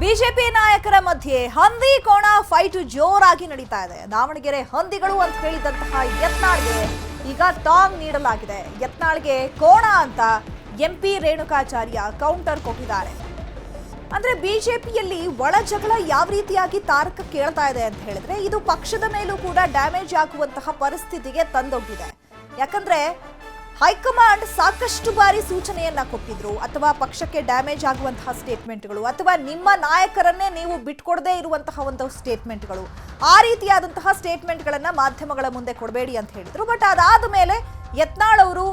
BJP ನಾಯಕರ ಮಧ್ಯೆ ಹಂದಿ ಕೋಣ ಫೈಟ್ ಜೋರಾಗಿ ನಡೀತಾ ಇದೆ. ದಾವಣಗೆರೆ ಹಂದಿಗಳು ಅಂತ ಹೇಳಿದಂತಹ ಯತ್ನಾಳ್ಗೆ ಈಗ ಟಾಂಗ್ ನೀಡಲಾಗಿದೆ. ಯತ್ನಾಳ್ಗೆ ಕೋಣ ಅಂತ ಎಂಪಿ ರೇಣುಕಾಚಾರ್ಯ ಕೌಂಟರ್ ಕೊಟ್ಟಿದ್ದಾರೆ. ಅಂದ್ರೆ ಬಿಜೆಪಿಯಲ್ಲಿ ಒಳ ಜಗಳ ಯಾವ ರೀತಿಯಾಗಿ ತಾರಕ ಕೇಳ್ತಾ ಇದೆ ಅಂತ ಹೇಳಿದ್ರೆ, ಇದು ಪಕ್ಷದ ಮೇಲೂ ಕೂಡ ಡ್ಯಾಮೇಜ್ ಆಗುವಂತಹ ಪರಿಸ್ಥಿತಿಗೆ ತಂದೊಡ್ಡಿದೆ. ಯಾಕಂದ್ರೆ ಹೈಕಮಾಂಡ್ ಸಾಕಷ್ಟು ಬಾರಿ ಸೂಚನೆಯನ್ನ ಕೊಟ್ಟಿದ್ರು. ಅಥವಾ ಪಕ್ಷಕ್ಕೆ ಡ್ಯಾಮೇಜ್ ಆಗುವಂತಹ ಸ್ಟೇಟ್ಮೆಂಟ್ಗಳು, ಅಥವಾ ನಿಮ್ಮ ನಾಯಕರನ್ನೇ ನೀವು ಬಿಟ್ಕೊಡದೇ ಇರುವಂತಹ ಒಂದು ಸ್ಟೇಟ್ಮೆಂಟ್ಗಳು. ಆ ರೀತಿಯಾದಂತಹ ಸ್ಟೇಟ್ಮೆಂಟ್ಗಳನ್ನ ಮಾಧ್ಯಮಗಳ ಮುಂದೆ ಕೊಡಬೇಡಿ ಅಂತ ಹೇಳಿದ್ರು. ಬಟ್ ಅದಾದ ಮೇಲೆ ಯತ್ನಾಳ್ ಅವರು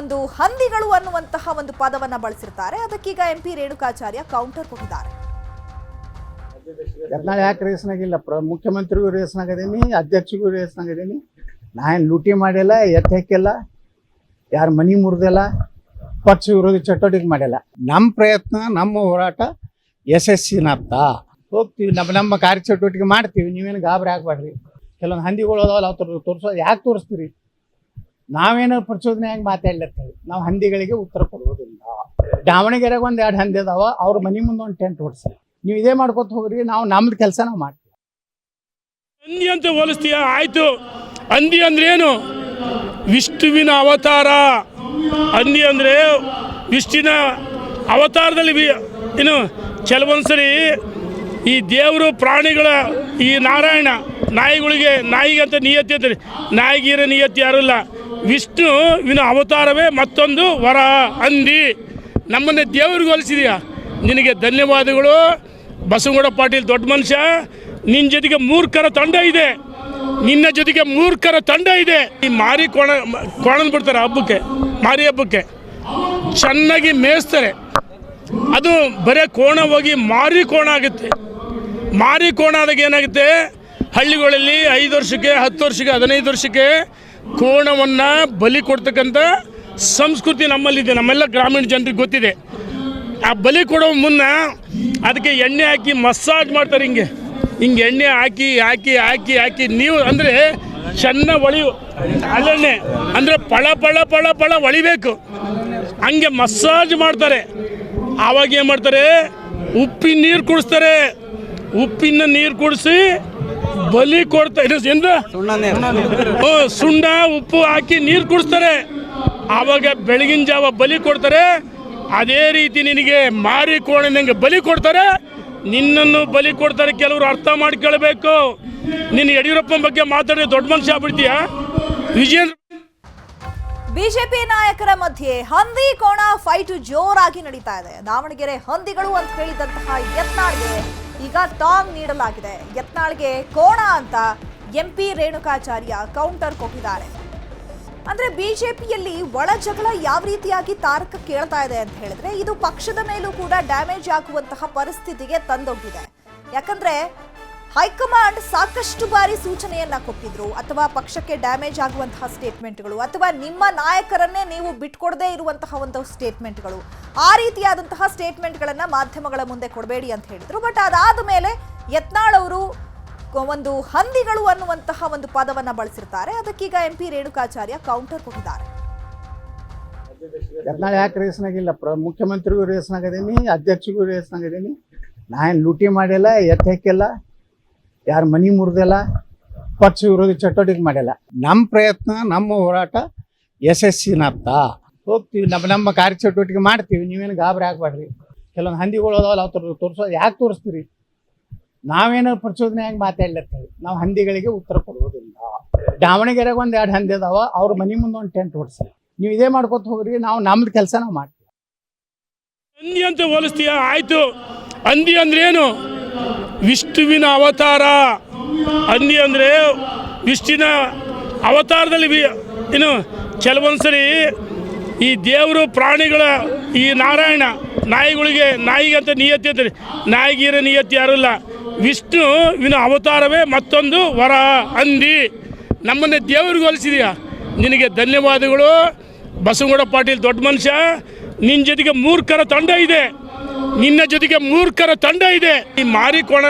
ಒಂದು ಹಂದಿಗಳು ಅನ್ನುವಂತಹ ಒಂದು ಪದವನ್ನ ಬಳಸಿರ್ತಾರೆ. ಅದಕ್ಕೀಗ ಎಂ ಪಿ ರೇಣುಕಾಚಾರ್ಯ ಕೌಂಟರ್ ಕೊಟ್ಟಿದ್ದಾರೆ. ಯತ್ನಾಳ್ ಯಾಕೆ ರೇಸ್ನಾಗಿಲ್ಲ ಪ್ರ ಮುಖ್ಯಮಂತ್ರಿಗೂ ರೇಸ್ನಾಗದೀನಿ ಅಧ್ಯಕ್ಷಗೂ ರೇಸ್ನಾಗದೀನಿ ನಾನು ಲೂಟಿ ಮಾಡಿಲ್ಲ, ಎತ್ತ ಯಾರ ಮನಿ ಮುರಿದಿಲ್ಲ ಪಕ್ಷ ವಿರೋಧಿ ಚಟುವಟಿಕೆ ಮಾಡಿಲ್ಲ ನಮ್ಮ ಪ್ರಯತ್ನ, ನಮ್ಮ ಹೋರಾಟ ಯಶಸ್ಸಿನತ್ತ. ಹೋಗ್ತೀವಿ, ನಮ್ಮ ನಮ್ಮ ಕಾರ್ಯಚಟುವಟಿಕೆ ಮಾಡ್ತೀವಿ, ನೀವೇನು ಗಾಬರಿ ಹಾಕ್ಬೇಡ್ರಿ ಕೆಲವೊಂದು ಹಂದಿಗಳು ಅದಾವಲ್ಲ ಅವ್ರು ತೋರಿಸೋದು ಯಾಕೆ ತೋರಿಸ್ತೀರಿ? ನಾವೇನೋ ಪ್ರಚೋದನೆ ಹೆಂಗೆ ಮಾತಾಡ್ಲಿರ್ತೀವಿ ನಾವು ಹಂದಿಗಳಿಗೆ ಉತ್ತರ ಕೊಡೋದಿಲ್ಲ ದಾವಣಗೆರೆಗೆ ಒಂದು ಎರಡು ಹಂದಿ ಅದಾವ, ಅವ್ರ ಮನೆ ಮುಂದೆ ಒಂದು ಟೆಂಟ್ ಓಡಿಸಿ ನೀವು ಇದೇ ಮಾಡ್ಕೊತ ಹೋಗ್ರಿ, ನಾವು ನಮ್ದು ಕೆಲಸ ನಾವು ಮಾಡ್ತೀವಿ. ಹಂದಿ ಅಂತ ಹೋಲಿಸ್ತೀಯ? ಆಯ್ತು. ಹಂದಿ ಅಂದ್ರೇನು? ವಿಷ್ಣುವಿನ ಅವತಾರ. ಹಂದಿ ಅಂದರೆ ವಿಷ್ಣುವಿನ ಅವತಾರದಲ್ಲಿ ಏನು, ಕೆಲವೊಂದ್ಸರಿ ಈ ದೇವರು ಪ್ರಾಣಿಗಳ ಈ ನಾರಾಯಣ ನಾಯಿಗಳಿಗೆ ನಾಯಿಗೆ ಅಂತ ನಿಯತಿ ಅಂತಾರೆ. ನಾಯಿಗಿರೋ ನಿಯತಿ ವಿಷ್ಣು ವಿಷ್ಣುವಿನ ಅವತಾರವೇ ಮತ್ತೊಂದು ವರ. ಹಂದಿ ನಮ್ಮನ್ನೇ ದೇವ್ರಿಗೆ ಹೋಲಿಸಿದೆಯಾ? ನಿನಗೆ ಧನ್ಯವಾದಗಳು. ಬಸವಗೌಡ ಪಾಟೀಲ್ ದೊಡ್ಡ ಮನುಷ್ಯ. ನಿನ್ನ ಜೊತೆಗೆ ಮೂರ್ಖರ ತಂಡ ಇದೆ. ನಿನ್ನ ಜೊತೆಗೆ ಮೂರ್ಖರ ತಂಡ ಇದೆ. ಈ ಮಾರಿ ಕೋಣ, ಕೋಣನ್ ಬಿಡ್ತಾರೆ ಹಬ್ಬಕ್ಕೆ, ಮಾರಿ ಹಬ್ಬಕ್ಕೆ. ಚೆನ್ನಾಗಿ ಮೇಯಿಸ್ತಾರೆ. ಅದು ಬರೀ ಕೋಣ ಹೋಗಿ ಮಾರಿ ಕೋಣ ಆಗುತ್ತೆ. ಮಾರಿ ಕೋಣ ಆದಾಗ ಏನಾಗುತ್ತೆ? ಹಳ್ಳಿಗಳಲ್ಲಿ ಐದು ವರ್ಷಕ್ಕೆ, ಹತ್ತು ವರ್ಷಕ್ಕೆ, ಹದಿನೈದು ವರ್ಷಕ್ಕೆ ಕೋಣವನ್ನು ಬಲಿ ಕೊಡ್ತಕ್ಕಂಥ ಸಂಸ್ಕೃತಿ ನಮ್ಮಲ್ಲಿದೆ. ನಮ್ಮೆಲ್ಲ ಗ್ರಾಮೀಣ ಜನರಿಗೆ ಗೊತ್ತಿದೆ. ಆ ಬಲಿ ಕೊಡೋ ಮುನ್ನ ಅದಕ್ಕೆ ಎಣ್ಣೆ ಹಾಕಿ ಮಸಾಜ್ ಮಾಡ್ತಾರೆ ಹಿಂಗೆ. ಹಿಂಗೆ ಎಣ್ಣೆ ಹಾಕಿ ಹಾಕಿ ಹಾಕಿ ಹಾಕಿ ನೀವು ಅಂದರೆ ಚೆನ್ನ ಒಳಿಯು ಅಲ್ಲೆಣ್ಣೆ ಅಂದರೆ ಪಳ ಪಳ ಪಳ ಪಳ ಒಳಿಬೇಕು. ಹಂಗೆ ಮಸಾಜ್ ಮಾಡ್ತಾರೆ. ಆವಾಗ ಏನು ಮಾಡ್ತಾರೆ? ಉಪ್ಪಿನ ನೀರು ಕುಡಿಸ್ತಾರೆ. ಉಪ್ಪಿನ ನೀರು ಕುಡಿಸಿ ಬಲಿ ಕೊಡ್ತಾರೆ ಎಂದ ಸುಣ್ಣ ಉಪ್ಪು ಹಾಕಿ ನೀರು ಕುಡಿಸ್ತಾರೆ. ಆವಾಗ ಬೆಳಗಿನ ಜಾವ ಬಲಿ ಕೊಡ್ತಾರೆ. ಅದೇ ರೀತಿ ನಿನಗೆ ಮಾರಿ ಕೋಣನಂಗೆ ಬಲಿ ಕೊಡ್ತಾರೆ. ನಿನ್ನನ್ನು ಬಲಿ ಕೊಡ್ತಾರೆ ಕೆಲವರು ಅರ್ಥ ಮಾಡ್ಕೊಳ್ಬೇಕು. ನಿನ್ನ ಯಡಿಯೂರಪ್ಪನ ಬಗ್ಗೆ ಮಾತಾಡಿ ದೊಡ್ಡ ಮನುಷ್ಯ ಆಗ್ಬಿಡ್ತೀಯ? ವಿಜಯೇಂದ್ರ ಬಿಜೆಪಿ ನಾಯಕರ ಮಧ್ಯೆ ಹಂದಿ ಕೋಣ ಫೈಟ್ ಜೋರಾಗಿ ನಡೀತಾ ಇದೆ. ದಾವಣಗೆರೆ ಹಂದಿಗಳು ಅಂತ ಹೇಳಿದಂತಹ ಯತ್ನಾಳ್ಗೆ ಈಗ ಟಾಂಗ್ ನೀಡಲಾಗಿದೆ. ಯತ್ನಾಳ್ಗೆ ಕೋಣ ಅಂತ ಎಂಪಿ ರೇಣುಕಾಚಾರ್ಯ ಕೌಂಟರ್ ಕೊಟ್ಟಿದ್ದಾರೆ. ಅಂದ್ರೆ ಬಿಜೆಪಿಯಲ್ಲಿ ಒಳ ಜಗಳ ಯಾವ ರೀತಿಯಾಗಿ ತಾರಕ ಕೇಳ್ತಾ ಇದೆ ಅಂತ ಹೇಳಿದ್ರೆ ಇದು ಪಕ್ಷದ ಮೇಲೂ ಕೂಡ ಡ್ಯಾಮೇಜ್ ಆಗುವಂತಹ ಪರಿಸ್ಥಿತಿಗೆ ತಂದೊಗ್ಗಿದೆ ಯಾಕಂದ್ರೆ ಹೈಕಮಾಂಡ್ ಸಾಕಷ್ಟು ಬಾರಿ ಸೂಚನೆಯನ್ನ ಕೊಟ್ಟಿದ್ರು ಅಥವಾ ಪಕ್ಷಕ್ಕೆ ಡ್ಯಾಮೇಜ್ ಆಗುವಂತಹ ಸ್ಟೇಟ್ಮೆಂಟ್ಗಳು ಅಥವಾ ನಿಮ್ಮ ನಾಯಕರನ್ನೇ ನೀವು ಬಿಟ್ಕೊಡದೇ ಇರುವಂತಹ ಒಂದು ಸ್ಟೇಟ್ಮೆಂಟ್ಗಳು. ಆ ರೀತಿಯಾದಂತಹ ಸ್ಟೇಟ್ಮೆಂಟ್ಗಳನ್ನ ಮಾಧ್ಯಮಗಳ ಮುಂದೆ ಕೊಡಬೇಡಿ ಅಂತ ಹೇಳಿದ್ರು. ಬಟ್ ಅದಾದ ಮೇಲೆ ಯತ್ನಾಳ್ ಅವರು ಒಂದು ಹಂದಿಗಳು ಅನ್ನುವಂತಹ ಒಂದು ಪದವನ್ನ ಬಳಸಿರ್ತಾರೆ. ಅದಕ್ಕೀಗ ಎಂ ಪಿ ರೇಣುಕಾಚಾರ್ಯ ಕೌಂಟರ್ ಕೊಟ್ಟಿದ್ದಾರೆ. ಯತ್ನಾಳ್ ಯಾಕೆ ರೇಸ್ನಾಗಿಲ್ಲ ಪ್ರ ಮುಖ್ಯಮಂತ್ರಿಗೂ ರೇಸ್ನಾಗದೀನಿ ಅಧ್ಯಕ್ಷಗೂ ರೇಸ್ನಾಗದೀನಿ ನಾನು ಲೂಟಿ ಮಾಡಿಲ್ಲ ಎತ್ತ ಹಾಕಿಲ್ಲ ಯಾರ ಮನಿ ಮುರಿದಿಲ್ಲ, ಪಕ್ಷ ವಿರೋಧಿ ಚಟುವಟಿಕೆ ಮಾಡಿಲ್ಲ ನಮ್ಮ ಪ್ರಯತ್ನ, ನಮ್ಮ ಹೋರಾಟ ಯಶಸ್ಸಿನತ್ತ. ಹೋಗ್ತೀವಿ, ನಮ್ಮ ನಮ್ಮ ಕಾರ್ಯಚಟುವಟಿಕೆ ಮಾಡ್ತೀವಿ, ನೀವೇನು ಗಾಬರಿ ಆಗಬೇಡ್ರಿ ಕೆಲವೊಂದು ಹಂದಿಗಳು ಅದಾವಲ್ಲ, ಅವ್ರು ತೋರಿಸೋದು ಯಾಕೆ ತೋರಿಸ್ತೀರಿ? ನಾವೇನೋ ಪ್ರಚೋದನೆ ಮಾತಾಡ್ಲಿರ್ತೇವೆ ನಾವು ಹಂದಿಗಳಿಗೆ ಉತ್ತರ ಕೊಡುವುದಿಲ್ಲ. ದಾವಣಗೆರೆಗೆ ಒಂದು ಎರಡು ಹಂದಿ ಅದಾವ, ಅವ್ರ ಮನೆ ಮುಂದೆ ಒಂದು ಟೆಂಟ್ ಓಡಿಸಿ ನೀವು ಇದೇ ಮಾಡ್ಕೊತ ಹೋಗ್ರಿ, ನಾವು ನಮ್ದು ಕೆಲಸ ನಾವು ಮಾಡ್ತೀವಿ. ಹಂದಿ ಅಂತ ಹೋಲಿಸ್ತೀಯ? ಆಯ್ತು. ಹಂದಿ ಅಂದ್ರೆ ಏನು ವಿಷ್ಣುವಿನ ಅವತಾರ. ಹಂದಿ ಅಂದ್ರೆ ವಿಷ್ಣುವಿನ ಅವತಾರದಲ್ಲಿ ಏನು ಕೆಲವೊಂದ್ಸರಿ ಈ ದೇವರು ಪ್ರಾಣಿಗಳ ಈ ನಾರಾಯಣ ನಾಯಿಗಳಿಗೆ ನಾಯಿಗೆ ಅಂತ ನಿಯತ್ತಿ ಅಂತ ಅಂತಾರೆ. ನಾಯಿಗಿರೋ ನಿಯತ್ತಿ ಯಾರಿಲ್ಲ ವಿಷ್ಣುವಿನ ಅವತಾರವೇ ಮತ್ತೊಂದು ವರ ಅಂದಿ ನಮ್ಮನ್ನೇ ದೇವ್ರಿಗೆ ಹೋಲಿಸಿದೀಯಾ. ನಿನಗೆ ಧನ್ಯವಾದಗಳು. ಬಸವಗೌಡ ಪಾಟೀಲ್ ದೊಡ್ಡ ಮನುಷ್ಯ. ನಿನ್ನ ಜೊತೆಗೆ ಮೂರ್ಖರ ತಂಡ ಇದೆ. ನಿನ್ನ ಜೊತೆಗೆ ಮೂರ್ಖರ ತಂಡ ಇದೆ. ಈ ಮಾರಿ ಕೋಣ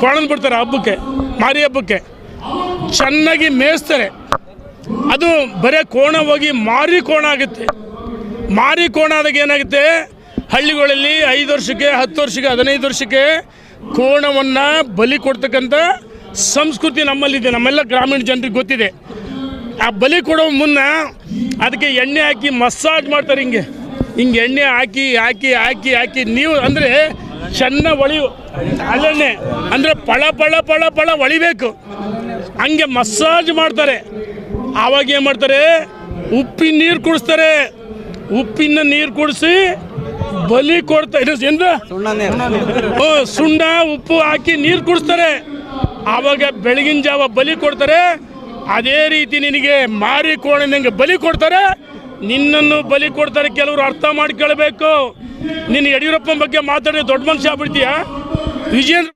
ಕೋಣನ್ ಬಿಡ್ತಾರೆ ಹಬ್ಬಕ್ಕೆ, ಮಾರಿ ಹಬ್ಬಕ್ಕೆ. ಚೆನ್ನಾಗಿ ಮೇಯಿಸ್ತಾರೆ. ಅದು ಬರೇ ಕೋಣ ಹೋಗಿ ಮಾರಿ ಕೋಣ ಆಗುತ್ತೆ. ಮಾರಿ ಕೋಣ ಆದಾಗ ಏನಾಗುತ್ತೆ? ಹಳ್ಳಿಗಳಲ್ಲಿ ಐದು ವರ್ಷಕ್ಕೆ, ಹತ್ತು ವರ್ಷಕ್ಕೆ, ಹದಿನೈದು ವರ್ಷಕ್ಕೆ ಕೋಣವನ್ನು ಬಲಿ ಕೊಡ್ತಕ್ಕಂಥ ಸಂಸ್ಕೃತಿ ನಮ್ಮಲ್ಲಿದೆ. ನಮ್ಮೆಲ್ಲ ಗ್ರಾಮೀಣ ಜನರಿಗೆ ಗೊತ್ತಿದೆ. ಆ ಬಲಿ ಕೊಡೋ ಮುನ್ನ ಅದಕ್ಕೆ ಎಣ್ಣೆ ಹಾಕಿ ಮಸಾಜ್ ಮಾಡ್ತಾರೆ ಹಿಂಗೆ. ಹಿಂಗೆ ಎಣ್ಣೆ ಹಾಕಿ ಹಾಕಿ ಹಾಕಿ ಹಾಕಿ ನೀವು ಅಂದರೆ ಚೆನ್ನಾಗಿ ಒಳಿಯು ಅಲ್ಲೆಣ್ಣೆ ಅಂದರೆ ಪಳ ಪಳ ಪಳ ಪಳ ಒಳಿಬೇಕು. ಹಂಗೆ ಮಸಾಜ್ ಮಾಡ್ತಾರೆ. ಆವಾಗ ಏನು ಮಾಡ್ತಾರೆ? ಉಪ್ಪಿನ ನೀರು ಕುಡಿಸ್ತಾರೆ. ಉಪ್ಪಿನ ನೀರು ಕುಡಿಸಿ ಬಲಿ ಕೊಡ್ತಾ ಓ ಸುಣ್ಣ ಉಪ್ಪು ಹಾಕಿ ನೀರು ಕುಡಿಸ್ತಾರೆ. ಆವಾಗ ಬೆಳಗಿನ ಜಾವ ಬಲಿ ಕೊಡ್ತಾರೆ. ಅದೇ ರೀತಿ ನಿನಗೆ ಮಾರಿ ಕೋಣನಂಗೆ ಬಲಿ ಕೊಡ್ತಾರೆ. ನಿನ್ನನ್ನು ಬಲಿ ಕೊಡ್ತಾರೆ ಕೆಲವರು ಅರ್ಥ ಮಾಡ್ಕೊಳ್ಬೇಕು. ನಿನ್ನ ಯಡಿಯೂರಪ್ಪನ ಬಗ್ಗೆ ಮಾತಾಡಿ ದೊಡ್ಡ ಮನುಷ್ಯ ಆಗ್ಬಿಡ್ತೀಯ? ವಿಜೇಂದ್ರ